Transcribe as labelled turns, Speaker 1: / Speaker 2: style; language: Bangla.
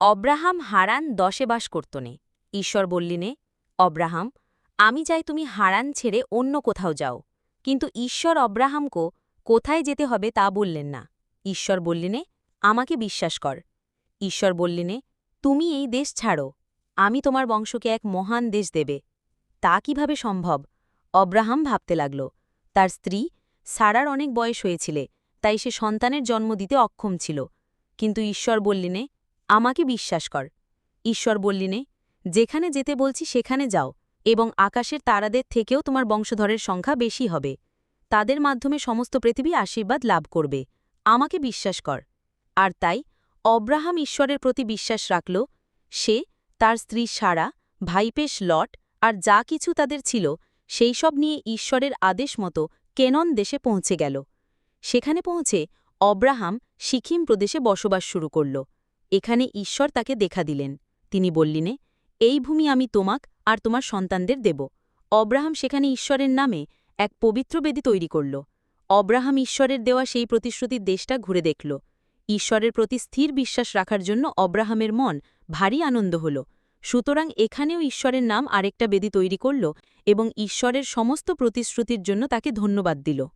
Speaker 1: অব্রাহাম হারান দশে বাস করতনে ঈশ্বর বললিনে অব্রাহাম, আমি চাই তুমি হারান ছেড়ে অন্য কোথাও যাও। কিন্তু ঈশ্বর অব্রাহামকো কোথায় যেতে হবে তা বললেন না। ঈশ্বর বললিনে আমাকে বিশ্বাস কর। ঈশ্বর বললিনে তুমি এই দেশ ছাড়ো। আমি তোমার বংশকে এক মহান দেশ দেবে। তা কীভাবে সম্ভব? অব্রাহাম ভাবতে লাগল। তার স্ত্রী সারার অনেক বয়স হয়েছিলে, তাই সে সন্তানের জন্ম দিতে অক্ষম ছিল। কিন্তু ঈশ্বর বললিনে আমাকে বিশ্বাস কর। ঈশ্বর বললিনে, যেখানে যেতে বলছি সেখানে যাও, এবং আকাশের তারাদের থেকেও তোমার বংশধরের সংখ্যা বেশি হবে। তাদের মাধ্যমে সমস্ত পৃথিবী আশীর্বাদ লাভ করবে। আমাকে বিশ্বাস কর। আর তাই অব্রাহাম ঈশ্বরের প্রতি বিশ্বাস রাখল। সে তার স্ত্রী সারা, ভাইপেশ লট, আর যা কিছু তাদের ছিল, সেই সব নিয়ে ঈশ্বরের আদেশ মতো কেনন দেশে পৌঁছে গেল। সেখানে পৌঁছে অব্রাহাম সিকিম প্রদেশে বসবাস শুরু করল। এখানে ঈশ্বর তাকে দেখা দিলেন। তিনি বললিনে, এই ভূমি আমি তোমাক আর তোমার সন্তানদের দেব। অব্রাহাম সেখানে ঈশ্বরের নামে এক পবিত্র বেদি তৈরি করল। অব্রাহাম ঈশ্বরের দেওয়া সেই প্রতিশ্রুতির দেশটা ঘুরে দেখল। ঈশ্বরের প্রতি স্থির বিশ্বাস রাখার জন্য অব্রাহামের মন ভারী আনন্দ হল। সুতরাং এখানেও ঈশ্বরের নাম আরেকটা বেদি তৈরি করল এবং ঈশ্বরের সমস্ত প্রতিশ্রুতির জন্য তাকে ধন্যবাদ দিল।